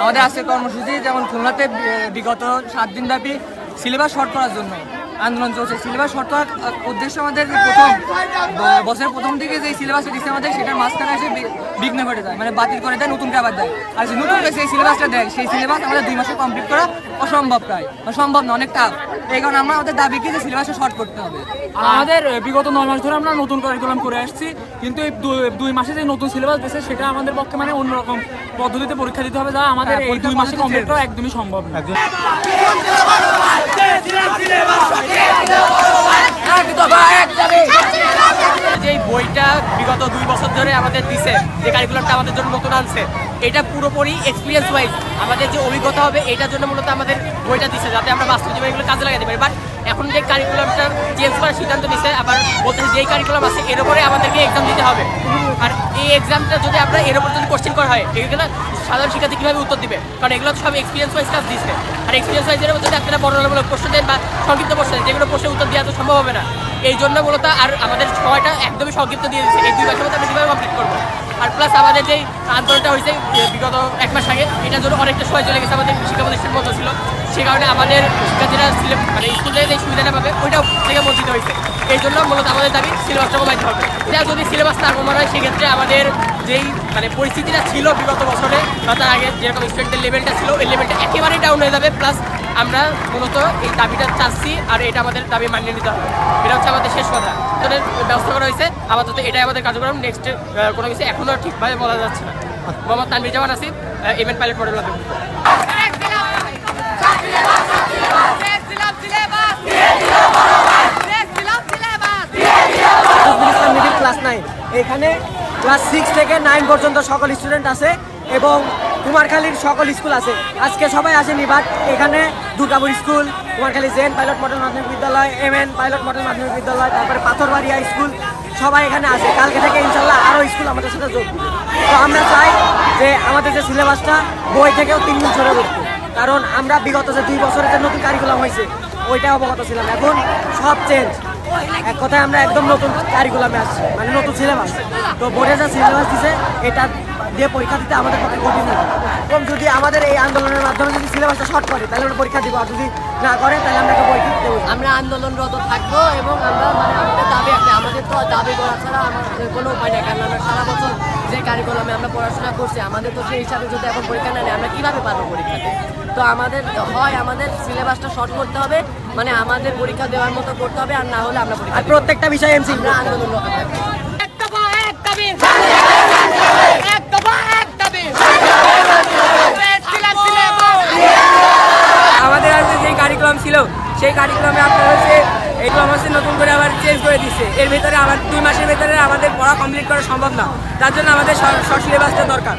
আমাদের আজকের কর্মসূচি যেমন খুলনাতে বিগত সাত দিন ব্যাপী সিলেবাস শর্ট করার জন্য। আন্দোলন চলছে। সিলেবাস শর্ট করার উদ্দেশ্য আমাদের প্রথম বছরের প্রথম দিকে যে সিলেবাসটা দিচ্ছে আমাদের সেটার মাঝখানে এসে বিঘ্ন ঘটে যায় মানে বাতিল করে দেয় নতুন আবার দেয়। আর যে নতুন সেই সিলেবাসটা দেয় সেই সিলেবাস আমাদের দুই মাসে কমপ্লিট করা অসম্ভব প্রায় সম্ভব না অনেক টাফ এই কারণে আমরা আমাদের দাবিকে যে সিলেবাসটা শর্ট করতে হবে। আমাদের বিগত নয় মাস ধরে আমরা নতুন কারিকুলাম করে আসছি কিন্তু এই দুই- মাসে যে নতুন সিলেবাস দিয়েছে সেটা আমাদের পক্ষে মানে অন্যরকম পদ্ধতিতে পরীক্ষা দিতে হবে যা আমাদের হ্যাঁ, এই দুই মাসে কমপ্লিট করা একদমই সম্ভব না যে এই বইটা বিগত দুই বছর ধরে আমাদের দিছে যে কারিকুলামটা আমাদের জন্য নতুন আনছে। এটা পুরোপুরি এক্সপিরিয়েন্স ওয়াইজ আমাদের যে অভিজ্ঞতা হবে, এটার জন্য মূলত আমাদের বইটা দিছে, যাতে আমরা বাস্তব জীবনে এগুলো কাজে লাগাতে পারি। বাট এখন যে কারিকুলামটা চেঞ্জ করার সিদ্ধান্ত নিছে, আবার বলতেছে যেই কারিকুলাম আছে, এর উপরে আমাদেরকে এক্সাম দিতে হবে। আর এই এক্সামটা যদি আমরা এর উপর যদি কোশ্চেন করা হয় এগুলো সাধারণ শিক্ষার্থী কীভাবে উত্তর দিবে? কারণ এগুলো সব এক্সপিরিয়েন্স ওয়াইজ কাজ দিচ্ছে আর এক্সপিরিয়েন্স ওয়াইজের যদি আপনারা বর্ণনামূলক প্রশ্ন দেন বা সংক্ষিপ্ত প্রশ্ন যেগুলো প্রশ্নের উত্তর দেওয়া তো সম্ভব হবে না। এই জন্য মূলত আর আমাদের সময়টা একদমই সংক্ষিপ্ত দিয়ে দিচ্ছে। এই দুই মাসের মধ্যে আমরা কীভাবে কমপ্লিট করব? আর প্লাস আমাদের যে আন্দোলনটা হয়েছে বিগত এক মাস আগে, এটার জন্য অনেকটা সময় চলে গেছে আমাদের শিক্ষা প্রতিষ্ঠান বন্ধ ছিল। সে কারণে আমাদের শিক্ষার্থীরা মানে স্কুলে যে সুবিধাটা পাবে ওইটা থেকে বঞ্চিত হয়েছে। এই জন্য মূলত আমাদের দাবি সিলেবাসটা কমাইতে হবে। যা যদি সিলেবাস না কমানো হয়, সেক্ষেত্রে আমাদের যেই মানে পরিস্থিতিটা ছিল বিগত বছরে, বা তার আগে যেরকম স্টুডেন্টের লেভেলটা ছিল, ওই লেভেলটা একেবারেই ডাউন হয়ে যাবে। প্লাস আমরা মূলত এই দাবিটা চাচ্ছি আর এটা আমাদের দাবি মানিয়ে নিতে হবে। এটা হচ্ছে আমাদের শেষ কথা। তোদের ব্যবস্থা করা হয়েছে। আপাতত এটাই আমাদের কার্যক্রম। নেক্সট কোনো কিছু এখনও ঠিকভাবে বলা যাচ্ছে না। Mohammad Tanvir Zaman Asif MN pilot model Islam middle class nine এখানে ক্লাস সিক্স থেকে নাইন পর্যন্ত সকল স্টুডেন্ট আছে এবং কুমারখালীর সকল স্কুল আছে। আজকে সবাই আসেনি বাট এখানে দুর্গাপুর স্কুল, কুমারখালী জেন পাইলট মডেল মাধ্যমিক বিদ্যালয় এম এন পাইলট মডেল মাধ্যমিক বিদ্যালয়, তারপরে পাথরবাড়িয়া স্কুল, সবাই এখানে আছে। কালকে থেকে ইনশাল্লাহ আরও স্কুল আমাদের সাথে যোগ তো আমরা চাই যে আমাদের যে সিলেবাসটা, বই থেকেও তিন দিন সরে উঠবে কারণ আমরা বিগত যে দুই বছরের যে নতুন কারিকুলাম হয়েছে ওইটা অবগত ছিলাম। এখন সব চেঞ্জ এক কথায় আমরা একদম নতুন কারিকুলামে আসছি মানে নতুন সিলেবাস তো বোর্ডে যা সিলেবাস দিছে, এটা দিয়ে পরীক্ষা দিতে আমাদের পক্ষে কঠিন এবং যদি আমাদের এই আন্দোলনের মাধ্যমে যদি সিলেবাসটা শর্ট করে, তাহলে আমরা পরীক্ষা দিব, আর যদি না করে, তাহলে আমরা পরীক্ষা দেবো আমরা আন্দোলনরত থাকব এবং আমরা মানে আমাদের দাবি আমাদের তো দাবি করা ছাড়া আমাদের কোনো উপায় নেই কারণ আমরা সারা বছর যে কারিকুলামে আমরা পড়াশোনা করছি আমাদের তো সেই হিসাবে যদি এখন পরীক্ষা না নেই আমরা কীভাবে পারব পরীক্ষাতে? তো আমাদের হয় আমাদের সিলেবাসটা শর্ট করতে হবে মানে আমাদের পরীক্ষা দেওয়ার মতো করতে হবে আর না হলে আমরা পরীক্ষা আর প্রত্যেকটা বিষয়ে এমসি আমরা থাকব। আমাদের আগে যে কারিকুলাম ছিল সেই কারিকুলামে আপনার হচ্ছে এইগুলো হচ্ছে নতুন করে আবার চেঞ্জ করে দিচ্ছে এর ভিতরে আমার দুই মাসের ভিতরে আমাদের পড়া কমপ্লিট করা সম্ভব না। তার জন্য আমাদের শর্ট সিলেবাসটা দরকার।